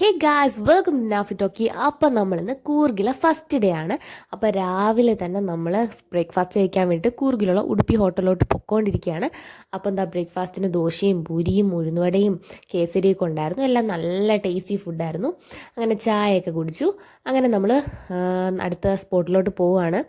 Hey guys welcome Nafi talkie അപ്പം നമ്മളിന്ന് കൂർഗിലെ first day ആണ്. അപ്പോൾ രാവിലെ തന്നെ നമ്മൾ ബ്രേക്ക്ഫാസ്റ്റ് കഴിക്കാൻ വേണ്ടിയിട്ട് കൂർഗിലുള്ള ഉടുപ്പി ഹോട്ടലിലോട്ട് പൊക്കോണ്ടിരിക്കുകയാണ്. അപ്പോൾ എന്താ ബ്രേക്ക്ഫാസ്റ്റിന് ദോശയും പൂരിയും ഉഴുന്നുവടയും കേസരിയൊക്കെ ഉണ്ടായിരുന്നു. എല്ലാം നല്ല ടേസ്റ്റി ഫുഡായിരുന്നു അങ്ങനെ ചായയൊക്കെ കുടിച്ചു. അങ്ങനെ നമ്മൾ അടുത്ത സ്പോട്ടിലോട്ട് പോവുകയാണ്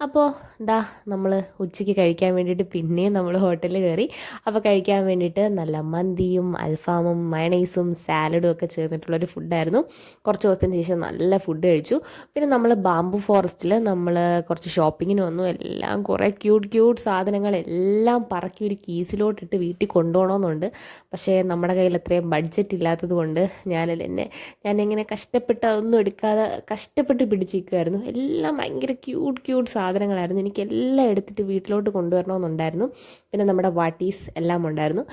അപ്പോൾ എന്താ നമ്മൾ ഉച്ചയ്ക്ക് കഴിക്കാൻ വേണ്ടിയിട്ട് പിന്നെയും നമ്മൾ ഹോട്ടലിൽ കയറി അപ്പോൾ കഴിക്കാൻ വേണ്ടിയിട്ട് നല്ല മന്തിയും അൽഫാമും മയണൈസും സാലഡും ഒക്കെ ചേർന്നിട്ടുള്ളൊരു ഫുഡായിരുന്നു കുറച്ച് ദിവസത്തിന് ശേഷം നല്ല ഫുഡ് കഴിച്ചു. പിന്നെ നമ്മൾ ബാംബു ഫോറസ്റ്റിൽ നമ്മൾ കുറച്ച് ഷോപ്പിങ്ങിന് വന്നു. എല്ലാം കുറേ ക്യൂട്ട് ക്യൂട്ട് സാധനങ്ങൾ എല്ലാം പറക്കി ഒരു കീസിലോട്ടിട്ട് വീട്ടിൽ കൊണ്ടുപോകണമെന്നുണ്ട്. പക്ഷേ നമ്മുടെ കയ്യിൽ അത്രയും ബഡ്ജറ്റ് ഇല്ലാത്തത് കൊണ്ട് ഞാനല്ല എന്നെ ഞാനിങ്ങനെ കഷ്ടപ്പെട്ട് അതൊന്നും എടുക്കാതെ കഷ്ടപ്പെട്ട് പിടിച്ചിരിക്കുമായിരുന്നു എല്ലാം ഭയങ്കര ക്യൂട്ട് ക്യൂട്ട് സാധനങ്ങളായിരുന്നു. എനിക്ക് എല്ലാം എടുത്തിട്ട് വീട്ടിലോട്ട് കൊണ്ടുവരണമെന്നുണ്ടായിരുന്നു. പിന്നെ നമ്മുടെ വാട്ടീസ് എല്ലാം ഉണ്ടായിരുന്നു.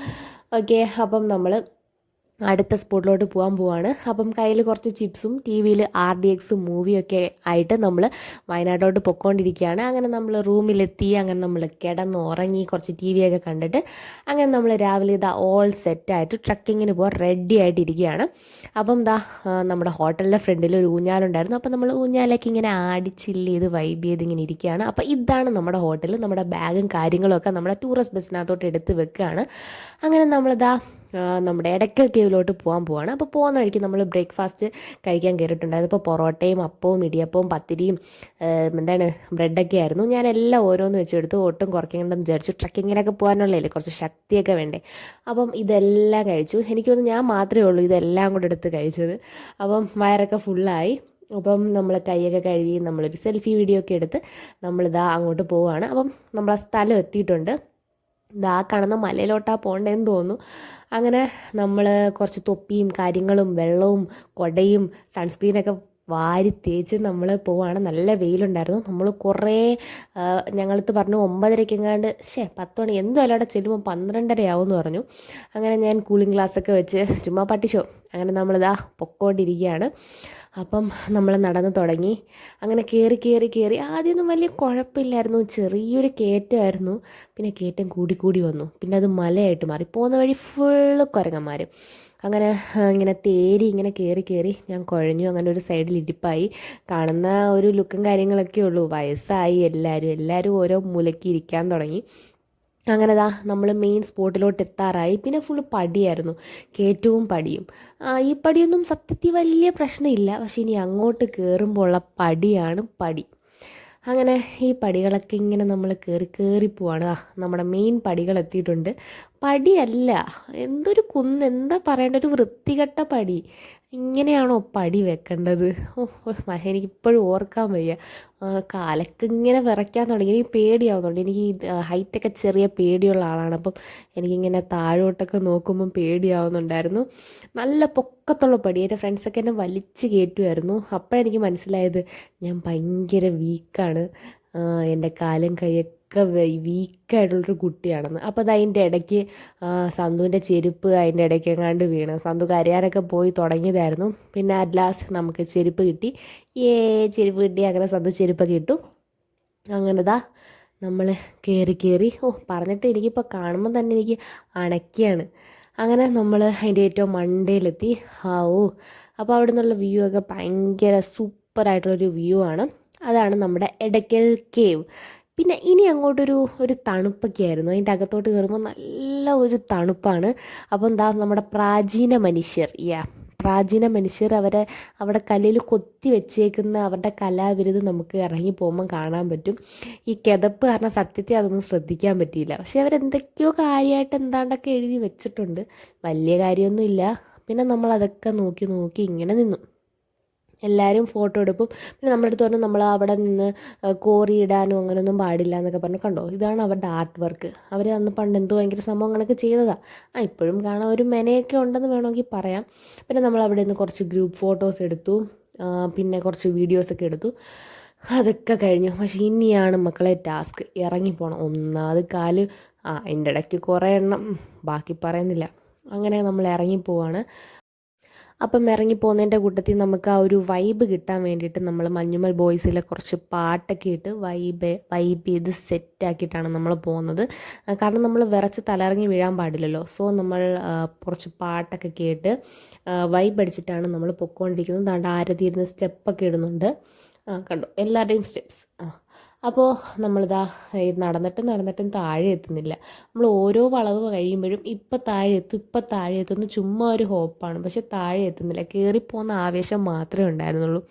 ഓക്കെ അപ്പം നമ്മൾ അടുത്ത സ്പോട്ടിലോട്ട് പോകാൻ പോവാണ്. അപ്പം കയ്യിൽ കുറച്ച് ചിപ്സും ടി വിയിൽ ആർ ഡി എക്സും മൂവിയൊക്കെ ആയിട്ട് നമ്മൾ വയനാട്ടിലോട്ട് പൊക്കോണ്ടിരിക്കുകയാണ് അങ്ങനെ നമ്മൾ റൂമിലെത്തി അങ്ങനെ നമ്മൾ കിടന്ന് ഉറങ്ങി കുറച്ച് ടി വിയൊക്കെ കണ്ടിട്ട് അങ്ങനെ നമ്മൾ രാവിലെ ഇതാ ഓൾ സെറ്റായിട്ട് ട്രക്കിങ്ങിന് പോകാൻ റെഡി ആയിട്ടിരിക്കുകയാണ് അപ്പം ഇതാ നമ്മുടെ ഹോട്ടലിന്റെ ഫ്രണ്ടിൽ ഒരു ഊഞ്ഞാലുണ്ടായിരുന്നു. അപ്പം നമ്മൾ ഊഞ്ഞാലൊക്കെ ഇങ്ങനെ ആടി ചില്ല് ചെയ്ത് വൈബ് ചെയ്ത് ഇങ്ങനെ ഇരിക്കുകയാണ് അപ്പോൾ ഇതാണ് നമ്മുടെ ഹോട്ടൽ നമ്മുടെ ബാഗും കാര്യങ്ങളൊക്കെ നമ്മുടെ ടൂറിസ്റ്റ് ബസ്സിനകത്തോട്ട് എടുത്ത് വെക്കുകയാണ് അങ്ങനെ നമ്മളിതാ നമ്മുടെ ഇടയ്ക്കൽ കേവിലോട്ട് പോകാൻ പോവാണ്. അപ്പോൾ പോകുന്ന വഴിക്ക് നമ്മൾ ബ്രേക്ക്ഫാസ്റ്റ് കഴിക്കാൻ കയറിയിട്ടുണ്ടായിരുന്നു അപ്പോൾ പൊറോട്ടയും അപ്പവും ഇടിയപ്പവും പത്തിരിയും എന്താണ് ബ്രെഡൊക്കെ ആയിരുന്നു. ഞാൻ എല്ലാം ഓരോന്ന് വെച്ചെടുത്തു. ഒട്ടും കുറയ്ക്കണ്ടെന്ന് വിചാരിച്ചു. ട്രക്കിങ്ങിനൊക്കെ പോകാനുള്ളതല്ലേ കുറച്ച് ശക്തിയൊക്കെ വേണ്ടേ. അപ്പം ഇതെല്ലാം കഴിച്ചു. എനിക്ക് എനിക്കൊന്ന് ഞാൻ മാത്രമേ ഉള്ളൂ ഇതെല്ലാം കൂടെ എടുത്ത് കഴിച്ചത്. അപ്പം വയറൊക്കെ ഫുള്ളായി. അപ്പം നമ്മൾ കൈയൊക്കെ കഴുകി നമ്മളൊരു സെൽഫി വീഡിയോ ഒക്കെ എടുത്ത് നമ്മളിതാ അങ്ങോട്ട് പോവുകയാണ് അപ്പം നമ്മൾ സ്ഥലം എത്തിയിട്ടുണ്ട്. ഇതാ കാണുന്ന മലയിലോട്ടാ പോകേണ്ടതെന്ന് തോന്നുന്നു. അങ്ങനെ നമ്മൾ കുറച്ച് തൊപ്പിയും കാര്യങ്ങളും വെള്ളവും കൊടയും സൺസ്ക്രീനൊക്കെ വാരി തേച്ച് നമ്മൾ പോവാണ്. നല്ല വെയിലുണ്ടായിരുന്നു. നമ്മൾ കുറേ ഞങ്ങളടുത്ത് പറഞ്ഞു ഒമ്പതരയ്ക്കെങ്ങാണ്ട് ഷേ പത്ത് മണി എന്തായാലും അവിടെ ചെല്ലുമ്പോൾ പന്ത്രണ്ടരയാവും എന്ന് പറഞ്ഞു. അങ്ങനെ ഞാൻ കൂളിംഗ് ഗ്ലാസ്സൊക്കെ വെച്ച് ചുമ്മാ പട്ടിച്ചോ അങ്ങനെ നമ്മളിതാ പൊക്കോണ്ടിരിക്കുകയാണ്. അപ്പം നമ്മൾ നടന്ന് തുടങ്ങി. അങ്ങനെ കയറി കയറി കയറി ആദ്യമൊന്നും വലിയ കുഴപ്പമില്ലായിരുന്നു. ചെറിയൊരു കയറ്റമായിരുന്നു. പിന്നെ കയറ്റം കൂടി കൂടി വന്നു. പിന്നെ അത് മലയായിട്ട് മാറി. പോകുന്ന വഴി ഫുള്ള് കുരങ്ങന്മാർ അങ്ങനെ ഇങ്ങനെ തേരി ഇങ്ങനെ കയറി കയറി ഞാൻ കുഴഞ്ഞു. അങ്ങനെ ഒരു സൈഡിൽ ഇരിപ്പായി. കാണുന്ന ഒരു ലുക്കും കാര്യങ്ങളൊക്കെ ഉള്ളൂ. വയസ്സായി. എല്ലാവരും എല്ലാവരും ഓരോ മൂലയ്ക്ക് ഇരിക്കാൻ തുടങ്ങി. അങ്ങനെ ദാ നമ്മൾ മെയിൻ സ്പോട്ടിലോട്ട് എത്താറായി പിന്നെ ഫുൾ പടിയായിരുന്നു. കയറ്റവും പടിയും. ഈ പടിയൊന്നും സത്യത്തിൽ വലിയ പ്രശ്നമില്ല. പക്ഷെ ഇനി അങ്ങോട്ട് കയറുമ്പോൾ ഉള്ള പടിയാണ് പടി. അങ്ങനെ ഈ പടികളൊക്കെ ഇങ്ങനെ നമ്മൾ കയറി കയറി പോവാണ്. ആ നമ്മുടെ മെയിൻ പടികൾ എത്തിയിട്ടുണ്ട് പടിയല്ല. എന്തൊരു കുന്ന് എന്താ പറയേണ്ട? ഒരു വൃത്തികെട്ട പടി. ഇങ്ങനെയാണോ പടി വെക്കേണ്ടത്? എനിക്കിപ്പോഴും ഓർക്കാൻ വയ്യ. കാലൊക്കെ ഇങ്ങനെ വിറയ്ക്കാൻ തുടങ്ങി. എനിക്ക് പേടിയാവുന്നുണ്ട്. എനിക്ക് ഹൈറ്റൊക്കെ ചെറിയ പേടിയുള്ള ആളാണ്. അപ്പം എനിക്കിങ്ങനെ താഴോട്ടൊക്കെ നോക്കുമ്പം പേടിയാവുന്നുണ്ടായിരുന്നു. നല്ല പൊക്കത്തുള്ള പടി. എന്റെ ഫ്രണ്ട്സൊക്കെ എന്നെ വലിച്ച് കയറ്റുമായിരുന്നു. അപ്പോഴെനിക്ക് മനസ്സിലായത് ഞാൻ ഭയങ്കര വീക്കാണ് എന്റെ കാലും കൈയൊക്കെ വീക്കായിട്ടുള്ളൊരു കുട്ടിയാണെന്ന്. അപ്പോൾ അത് അതിന്റെ ഇടയ്ക്ക് സന്തുവിന്റെ ചെരുപ്പ് അതിന്റെ ഇടയ്ക്ക് എങ്ങാണ്ട് വീണ്. സന്തു കരയാനൊക്കെ പോയി തുടങ്ങിയതായിരുന്നു. പിന്നെ അറ്റ് ലാസ്റ്റ് നമുക്ക് ചെരുപ്പ് കിട്ടി. ഏ ചെരുപ്പ് കിട്ടി. അങ്ങനെ സന്തു ചെരുപ്പൊക്കെ ഇട്ടു. അങ്ങനെതാ നമ്മൾ കയറി കയറി ഓ പറഞ്ഞിട്ട് എനിക്കിപ്പോൾ കാണുമ്പോൾ തന്നെ എനിക്ക് അണക്കിയാണ് അങ്ങനെ നമ്മൾ അതിന്റെ ഏറ്റവും മണ്ടയിലെത്തി ആ ഓ. അപ്പോൾ അവിടെ നിന്നുള്ള വ്യൂ ഒക്കെ ഭയങ്കര സൂപ്പറായിട്ടുള്ളൊരു വ്യൂ ആണ്. അതാണ് നമ്മുടെ എടക്കൽ കേവ്. പിന്നെ ഇനി അങ്ങോട്ടൊരു ഒരു തണുപ്പൊക്കെ ആയിരുന്നു. അതിന്റെ അകത്തോട്ട് കയറുമ്പോൾ നല്ല ഒരു തണുപ്പാണ്. അപ്പോൾ എന്താ നമ്മുടെ പ്രാചീന മനുഷ്യർ യാ പ്രാചീന മനുഷ്യർ അവരെ അവിടെ കല്ലിൽ കൊത്തി വെച്ചേക്കുന്ന അവരുടെ കലാവിരുത് നമുക്ക് ഇറങ്ങി പോകുമ്പോൾ കാണാൻ പറ്റും. ഈ കിതപ്പ് കാരണം സത്യത്തെ അതൊന്നും ശ്രദ്ധിക്കാൻ പറ്റിയില്ല. പക്ഷേ അവരെന്തൊക്കെയോ കാര്യമായിട്ട് എന്താണ്ടൊക്കെ എഴുതി വെച്ചിട്ടുണ്ട്. വലിയ കാര്യമൊന്നുമില്ല. പിന്നെ നമ്മൾ അതൊക്കെ നോക്കി നോക്കി ഇങ്ങനെ നിന്നു. എല്ലാവരും ഫോട്ടോ എടുക്കും. പിന്നെ നമ്മുടെ അടുത്ത് പറഞ്ഞു നമ്മൾ അവിടെ നിന്ന് കോറി ഇടാനോ അങ്ങനെയൊന്നും പാടില്ല എന്നൊക്കെ പറഞ്ഞു. കണ്ടോ? ഇതാണ് അവരുടെ ആർട്ട് വർക്ക് അവർ അന്ന് പണ്ട് എന്തോ ഭയങ്കര സംഭവങ്ങളൊക്കെ ചെയ്തതാണ് ആ ഇപ്പോഴും കാണാൻ ഒരു മെനയൊക്കെ ഉണ്ടെന്ന് വേണമെങ്കിൽ പറയാം. പിന്നെ നമ്മൾ അവിടെ നിന്ന് കുറച്ച് ഗ്രൂപ്പ് ഫോട്ടോസ് എടുത്തു. പിന്നെ കുറച്ച് വീഡിയോസൊക്കെ എടുത്തു. അതൊക്കെ കഴിഞ്ഞു. പക്ഷേ ഇനിയാണ് മക്കളെ ടാസ്ക് ഇറങ്ങിപ്പോണം ഒന്നാമത് കാൽ ആ അതിന്റെ ഇടയ്ക്ക് കുറേ എണ്ണം. ബാക്കി പറയുന്നില്ല. അങ്ങനെ നമ്മൾ ഇറങ്ങിപ്പോവാണ് അപ്പം ഇറങ്ങി പോകുന്നതിന്റെ കൂട്ടത്തിൽ നമുക്ക് ആ ഒരു വൈബ് കിട്ടാൻ വേണ്ടിയിട്ട് നമ്മൾ മഞ്ഞുമൽ ബോയ്സിലെ കുറച്ച് പാട്ടൊക്കെ ഇട്ട് വൈബ് വൈബ് ചെയ്ത് സെറ്റാക്കിയിട്ടാണ് നമ്മൾ പോകുന്നത്. കാരണം നമ്മൾ വിറച്ച് തലയിറങ്ങി വീഴാൻ പാടില്ലല്ലോ. സോ നമ്മൾ കുറച്ച് പാട്ടൊക്കെ കേട്ട് വൈബ് അടിച്ചിട്ടാണ് നമ്മൾ പൊക്കോണ്ടിരിക്കുന്നത്. ദാണ്ട് ആരതിയിരുന്ന് സ്റ്റെപ്പൊക്കെ ഇടുന്നുണ്ട്. ആ കണ്ടു? എല്ലാവരുടെയും സ്റ്റെപ്സ് ആ. അപ്പോൾ നമ്മളിതാ നടന്നിട്ടും നടന്നിട്ടും താഴെ എത്തുന്നില്ല. നമ്മൾ ഓരോ വളവ് കഴിയുമ്പോഴും ഇപ്പം താഴെ എത്തും ഇപ്പം താഴെ എത്തുന്നു ചുമ്മാ ഒരു ഹോപ്പാണ്. പക്ഷെ താഴെ എത്തുന്നില്ല. കയറിപ്പോകുന്ന ആവേശം മാത്രമേ ഉണ്ടായിരുന്നുള്ളൂ.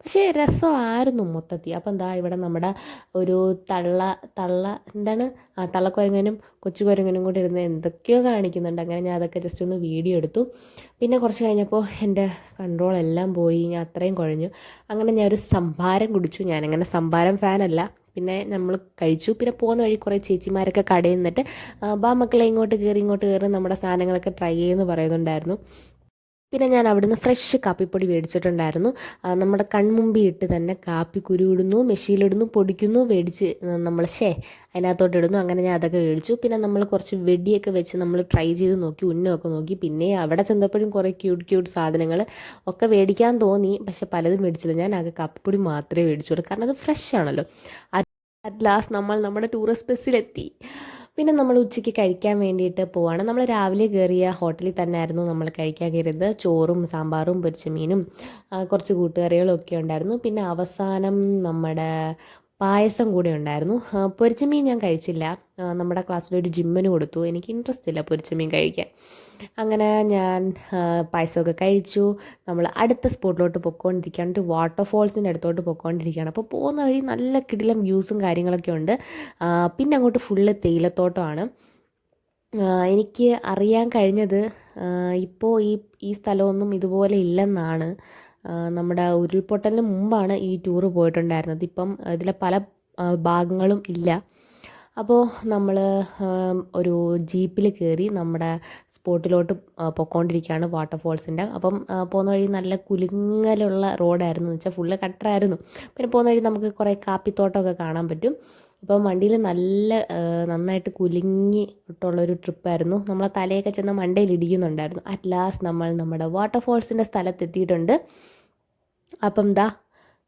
പക്ഷേ രസമായിരുന്നു മൊത്തത്തിൽ. അപ്പം എന്താ ഇവിടെ നമ്മുടെ ഒരു തള്ള തള്ള എന്താണ്? ആ തള്ളക്കുരങ്ങനും കൊച്ചു കുരങ്ങനും കൂടെ ഇരുന്ന് എന്തൊക്കെയോ കാണിക്കുന്നുണ്ട്. അങ്ങനെ ഞാൻ അതൊക്കെ ജസ്റ്റ് ഒന്ന് വീഡിയോ എടുത്തു. പിന്നെ കുറച്ച് കഴിഞ്ഞപ്പോൾ എന്റെ കൺട്രോൾ എല്ലാം പോയി. ഞാൻ അത്രയും കുഴഞ്ഞു. അങ്ങനെ ഞാൻ ഒരു സംഭാരം കുടിച്ചു. ഞാനങ്ങനെ സംഭാരം ഫാനല്ല പിന്നെ നമ്മൾ കഴിച്ചു. പിന്നെ പോകുന്ന വഴി കുറേ ചേച്ചിമാരൊക്കെ കടയിൽ നിന്നിട്ട് "ആ, ബാ മക്കളെ ഇങ്ങോട്ട് കയറി ഇങ്ങോട്ട് കയറി നമ്മുടെ സാധനങ്ങളൊക്കെ ട്രൈ ചെയ്യുമെന്ന് പറയുന്നുണ്ടായിരുന്നു. പിന്നെ ഞാൻ അവിടുന്ന് ഫ്രഷ് കാപ്പിപ്പൊടി മേടിച്ചിട്ടുണ്ടായിരുന്നു. നമ്മുടെ കൺമുമ്പിൽ ഇട്ട് തന്നെ കാപ്പി കുരുവിടുന്നു മെഷീനിലിടുന്നു പൊടിക്കുന്നു മേടിച്ച് നമ്മൾ ഷേ അതിനകത്തോട്ട് ഇടുന്നു. അങ്ങനെ ഞാൻ അതൊക്കെ മേടിച്ചു. പിന്നെ നമ്മൾ കുറച്ച് വെടിയൊക്കെ വെച്ച് നമ്മൾ ട്രൈ ചെയ്ത് നോക്കി ഉന്നമൊക്കെ നോക്കി. പിന്നെ അവിടെ ചെന്നപ്പോഴും കുറേ ക്യൂട്ട് ക്യൂട്ട് സാധനങ്ങൾ ഒക്കെ മേടിക്കാൻ തോന്നി. പക്ഷെ പലതും മേടിച്ചില്ല. ഞാൻ ആകെ കാപ്പിപ്പൊടി മാത്രമേ മേടിച്ചുള്ളൂ. കാരണം അത് ഫ്രഷ് ആണല്ലോ. അറ്റ് ലാസ്റ്റ് നമ്മൾ നമ്മുടെ ടൂറിസ്റ്റ് ബസ്സിലെത്തി പിന്നെ നമ്മൾ ഉച്ചയ്ക്ക് കഴിക്കാൻ വേണ്ടിയിട്ട് പോവാണ്. നമ്മൾ രാവിലെ കയറിയ ഹോട്ടലിൽ തന്നെ ആയിരുന്നു നമ്മൾ കഴിക്കാൻ കയറിയത്. ചോറും സാമ്പാറും പൊരിച്ച മീനും കുറച്ച് കൂട്ടുകറികളും ഒക്കെ ഉണ്ടായിരുന്നു. പിന്നെ അവസാനം നമ്മുടെ പായസം കൂടെ ഉണ്ടായിരുന്നു. പൊരിച്ച മീൻ ഞാൻ കഴിച്ചില്ല. നമ്മുടെ ക്ലാസ്സിലൊരു ജിമ്മിന് കൊടുത്തു. എനിക്ക് ഇൻട്രസ്റ്റ് ഇല്ല പൊരിച്ച മീൻ കഴിക്കാൻ. അങ്ങനെ ഞാൻ പായസമൊക്കെ കഴിച്ചു. നമ്മൾ അടുത്ത സ്പോട്ടിലോട്ട് പൊയ്ക്കൊണ്ടിരിക്കുകയാണ്. വാട്ടർഫോൾസിന്റെ അടുത്തോട്ട് പൊയ്ക്കൊണ്ടിരിക്കുകയാണ്. അപ്പോൾ പോകുന്ന വഴി നല്ല കിടിലം വ്യൂസും കാര്യങ്ങളൊക്കെ ഉണ്ട്. പിന്നെ അങ്ങോട്ട് ഫുള്ള് തേയിലത്തോട്ടമാണ്. എനിക്ക് അറിയാൻ കഴിഞ്ഞത് ഇപ്പോൾ ഈ ഈ സ്ഥലമൊന്നും ഇതുപോലെ ഇല്ലെന്നാണ്. നമ്മുടെ ഉരുൾപൊട്ടലിന് മുമ്പാണ് ഈ ടൂറ് പോയിട്ടുണ്ടായിരുന്നത്. ഇപ്പം ഇതിലെ പല ഭാഗങ്ങളും ഇല്ല. അപ്പോൾ നമ്മൾ ഒരു ജീപ്പിൽ കയറി നമ്മുടെ സ്പോട്ടിലോട്ട് പൊയ്ക്കൊണ്ടിരിക്കുകയാണ് വാട്ടർഫോൾസിന്റെ അപ്പം പോകുന്ന വഴി നല്ല കുലുങ്ങലുള്ള റോഡായിരുന്നു എന്ന് വെച്ചാൽ ഫുള്ള് കട്ടറായിരുന്നു പിന്നെ പോകുന്ന വഴി നമുക്ക് കുറേ കാപ്പിത്തോട്ടമൊക്കെ കാണാൻ പറ്റും. അപ്പം വണ്ടിയിൽ നല്ല നന്നായിട്ട് കുലുങ്ങി ഇട്ടുള്ളൊരു ട്രിപ്പായിരുന്നു. നമ്മളെ തലയൊക്കെ ചെന്ന് മണ്ടയിൽ ഇടിക്കുന്നുണ്ടായിരുന്നു. അറ്റ് ലാസ്റ്റ് നമ്മൾ നമ്മുടെ വാട്ടർഫോൾസിന്റെ സ്ഥലത്തെത്തിയിട്ടുണ്ട്. അപ്പം ദാ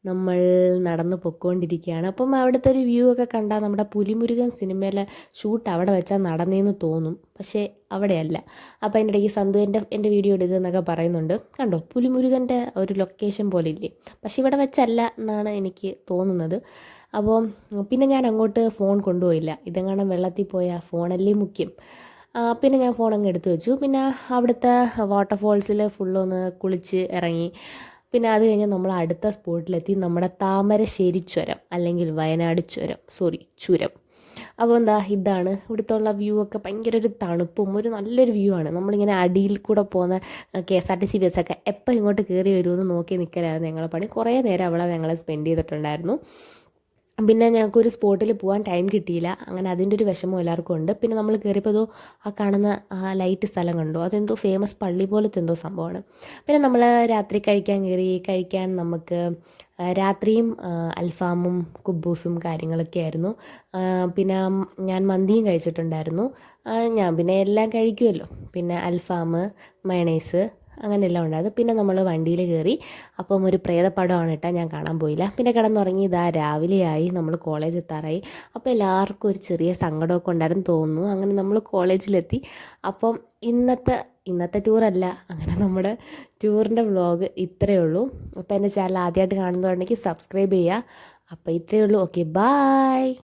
നമ്മൾ നടന്നു പൊയ്ക്കൊണ്ടിരിക്കുകയാണ് അപ്പം അവിടുത്തെ ഒരു വ്യൂ ഒക്കെ കണ്ടാൽ നമ്മുടെ പുലിമുരുകൻ സിനിമയിലെ ഷൂട്ട് അവിടെ വെച്ചാൽ നടന്നേന്ന് തോന്നും. പക്ഷേ അവിടെയല്ല. അപ്പോൾ അതിന്റെ ഇടയ്ക്ക് സന്തു എന്റെ എന്റെ വീഡിയോ എടുക്കുക എന്നൊക്കെ പറയുന്നുണ്ട്. കണ്ടോ? പുലിമുരുകന്റെ ഒരു ലൊക്കേഷൻ പോലെ ഇല്ലേ പക്ഷെ ഇവിടെ വെച്ചല്ല എന്നാണ് എനിക്ക് തോന്നുന്നത്. അപ്പോൾ പിന്നെ ഞാൻ അങ്ങോട്ട് ഫോൺ കൊണ്ടുപോയില്ല. ഇതെങ്ങാനും വെള്ളത്തിൽ പോയ ഫോണല്ലേ മുഖ്യം. പിന്നെ ഞാൻ ഫോൺ അങ്ങ് എടുത്തു വെച്ചു. പിന്നെ അവിടുത്തെ വാട്ടർഫോൾസിൽ ഫുള്ളൊന്ന് കുളിച്ച് ഇറങ്ങി. പിന്നെ അത് കഴിഞ്ഞ് നമ്മൾ അടുത്ത സ്പോട്ടിലെത്തി നമ്മുടെ താമരശ്ശേരി ചുരം അല്ലെങ്കിൽ വയനാട് ചുരം സോറി ചുരം. അപ്പോൾ എന്താ ഇതാണ് ഇവിടുത്തെ ഉള്ള വ്യൂ ഒക്കെ. ഭയങ്കര ഒരു തണുപ്പും ഒരു നല്ലൊരു വ്യൂ ആണ്. നമ്മളിങ്ങനെ അടിയിൽ കൂടെ പോകുന്ന K S R T C ബസ്സൊക്കെ എപ്പോൾ ഇങ്ങോട്ട് കയറി വരുമെന്ന് നോക്കി നിൽക്കലായിരുന്നു ഞങ്ങളെ പണി. കുറേ നേരം അവിടെ ഞങ്ങൾ സ്പെൻഡ് ചെയ്തിട്ടുണ്ടായിരുന്നു. പിന്നെ ഞങ്ങൾക്ക് ഒരു സ്പോട്ടിൽ പോകാൻ ടൈം കിട്ടിയില്ല. അങ്ങനെ അതിന്റെ ഒരു വിഷമം എല്ലാവർക്കും ഉണ്ട്. പിന്നെ നമ്മൾ കയറിയപ്പോൾ അതോ ആ കാണുന്ന ആ ലൈറ്റ് സ്ഥലം കണ്ടോ. അതെന്തോ ഫേമസ് പള്ളി പോലത്തെ എന്തോ സംഭവമാണ്. പിന്നെ നമ്മൾ രാത്രി കഴിക്കാൻ കയറി കഴിക്കാൻ നമുക്ക് രാത്രിയും അൽഫാമും കുബൂസും കാര്യങ്ങളൊക്കെ ആയിരുന്നു. പിന്നെ ഞാൻ മന്തിയും കഴിച്ചിട്ടുണ്ടായിരുന്നു. ഞാൻ പിന്നെ എല്ലാം കഴിക്കുമല്ലോ പിന്നെ അൽഫാം മയണൈസ് അങ്ങനെ എല്ലാം ഉണ്ടായിരുന്നു പിന്നെ നമ്മൾ വണ്ടിയിൽ കയറി അപ്പം ഒരു പ്രേതപ്പടമാണ് കേട്ടോ ഞാൻ കാണാൻ പോയില്ല. പിന്നെ കിടന്നുറങ്ങി ഇതാ രാവിലെയായി നമ്മൾ കോളേജ് എത്താറായി. അപ്പോൾ എല്ലാവർക്കും ഒരു ചെറിയ സങ്കടമൊക്കെ ഉണ്ടായിരുന്നു തോന്നുന്നു. അങ്ങനെ നമ്മൾ കോളേജിലെത്തി അപ്പം ഇന്നത്തെ ഇന്നത്തെ ടൂറല്ല അങ്ങനെ നമ്മുടെ ടൂറിന്റെ വ്ളോഗ് ഇത്രയേ ഉള്ളൂ. അപ്പോൾ എന്റെ ചാനൽ ആദ്യമായിട്ട് കാണുന്നതുണ്ടെങ്കിൽ സബ്സ്ക്രൈബ് ചെയ്യുക. അപ്പോൾ ഇത്രയേ ഉള്ളൂ. Okay bye